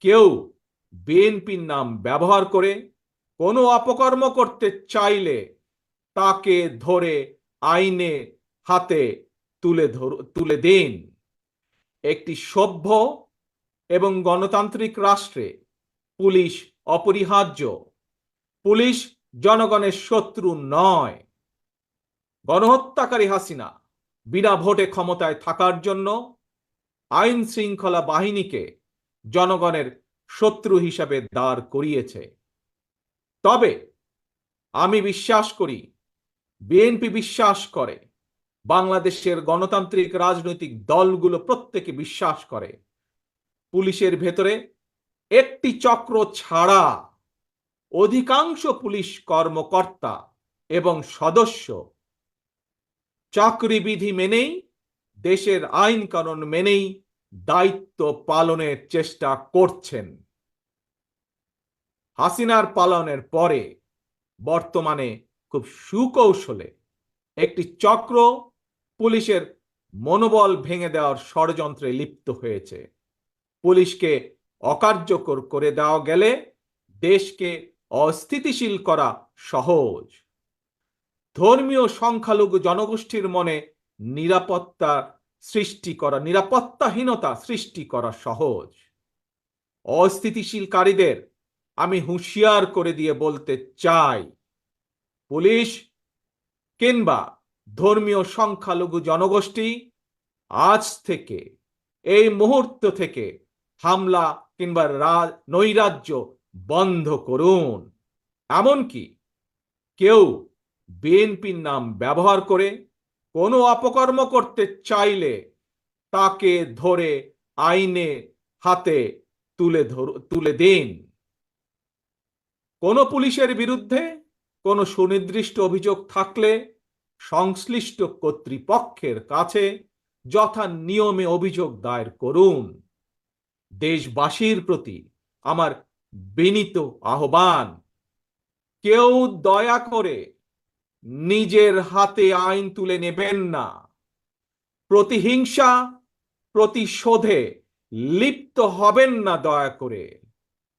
কেউ বিএনপির নাম ব্যবহার করে কোনো অপকর্ম করতে চাইলে তাকে ধরে আইনে হাতে তুলে ধর, তুলে দিন। একটি সভ্য এবং গণতান্ত্রিক রাষ্ট্রে পুলিশ অপরিহার্য, পুলিশ জনগণের শত্রু নয়। গণহত্যাকারী হাসিনা বিনা ভোটে ক্ষমতায় থাকার জন্য আইন শৃঙ্খলা বাহিনীকে জনগণের শত্রু হিসাবে দাঁড় করিয়েছে। তবে আমি বিশ্বাস করি, বিএনপি বিশ্বাস করে, বাংলাদেশের গণতান্ত্রিক রাজনৈতিক দলগুলো প্রত্যেকে বিশ্বাস করে। পুলিশের ভেতরে একটি চক্র ছাড়া অধিকাংশ পুলিশ কর্মকর্তা এবং সদস্য চাকরিবিধি মেনেই, দেশের আইন কানুন মেনেই দায়িত্ব পালনের চেষ্টা করছেন। হাসিনার পালনের পরে বর্তমানে খুব সুকৌশলে একটি চক্র পুলিশের মনোবল ভেঙে দেওয়ার ষড়যন্ত্রে লিপ্ত হয়েছে। পুলিশকে অকার্যকর করে দেওয়া গেলে দেশকে অস্থিতিশীল করা সহজ। ধর্মীয় সংখ্যালঘু জনগোষ্ঠীর মনে নিরাপত্তা সৃষ্টি করা, নিরাপত্তাহীনতা সৃষ্টি করা সহজ। অস্থিতিশীলকারীদের আমি হুঁশিয়ার করে দিয়ে বলতে চাই, পুলিশ কিংবা ধর্মীয় সংখ্যালঘু জনগোষ্ঠী আজ থেকে, এই মুহূর্ত থেকে হামলা কিংবা নৈরাজ্য বন্ধ করুন। এমনকি কেউ বিএনপির নাম ব্যবহার করে কোনো অপকর্ম করতে চাইলে তাকে ধরে আইনে হাতে তুলে তুলে দিন। কোনো পুলিশের বিরুদ্ধে কোনো সুনির্দিষ্ট অভিযোগ থাকলে সংশ্লিষ্ট কর্তৃপক্ষের কাছে যথা নিয়মে অভিযোগ দায়ের করুন। দেশবাসীর প্রতি আমার বিনীত আহ্বান। কেউ দয়া করে নিজের হাতে আইন তুলে নেবেন না। প্রতিহিংসা, প্রতিশোধে লিপ্ত হবেন না দয়া করে।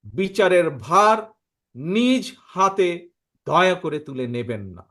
বিচারের ভার নিজ হাতে দয়া করে তুলে নেবেন না।